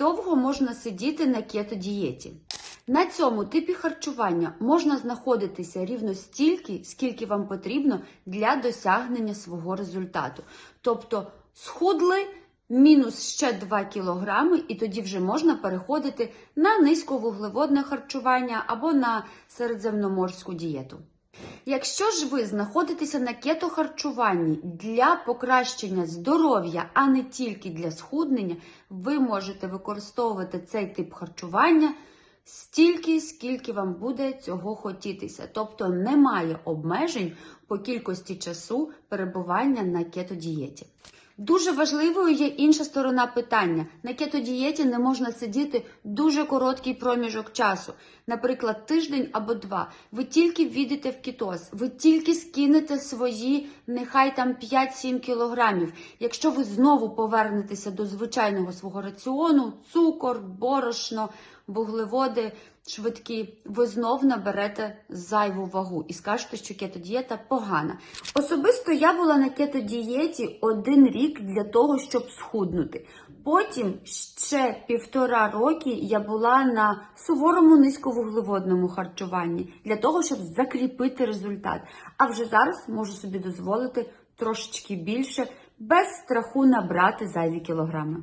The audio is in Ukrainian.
довго можна сидіти на кето-дієті? На цьому типі харчування можна знаходитися рівно стільки, скільки вам потрібно для досягнення свого результату. Тобто схудли мінус ще 2 кілограми, і тоді вже можна переходити на низьковуглеводне харчування або на середземноморську дієту. Якщо ж ви знаходитеся на кетохарчуванні для покращення здоров'я, а не тільки для схуднення, ви можете використовувати цей тип харчування стільки, скільки вам буде цього хотітися. Тобто немає обмежень по кількості часу перебування на кетодієті. Дуже важливою є інша сторона питання. На кетодієті не можна сидіти дуже короткий проміжок часу, наприклад, тиждень або два. Ви тільки війдете в кетоз, ви тільки скинете свої, нехай там 5-7 кілограмів. Якщо ви знову повернетеся до звичайного свого раціону, цукор, борошно, вуглеводи швидкі, ви знов наберете зайву вагу і скажете, що кетодієта погана. Особисто я була на кетодієті один рік для того, щоб схуднути. Потім ще півтора роки я була на суворому низьковуглеводному харчуванні для того, щоб закріпити результат. А вже зараз можу собі дозволити трошечки більше без страху набрати зайві кілограми.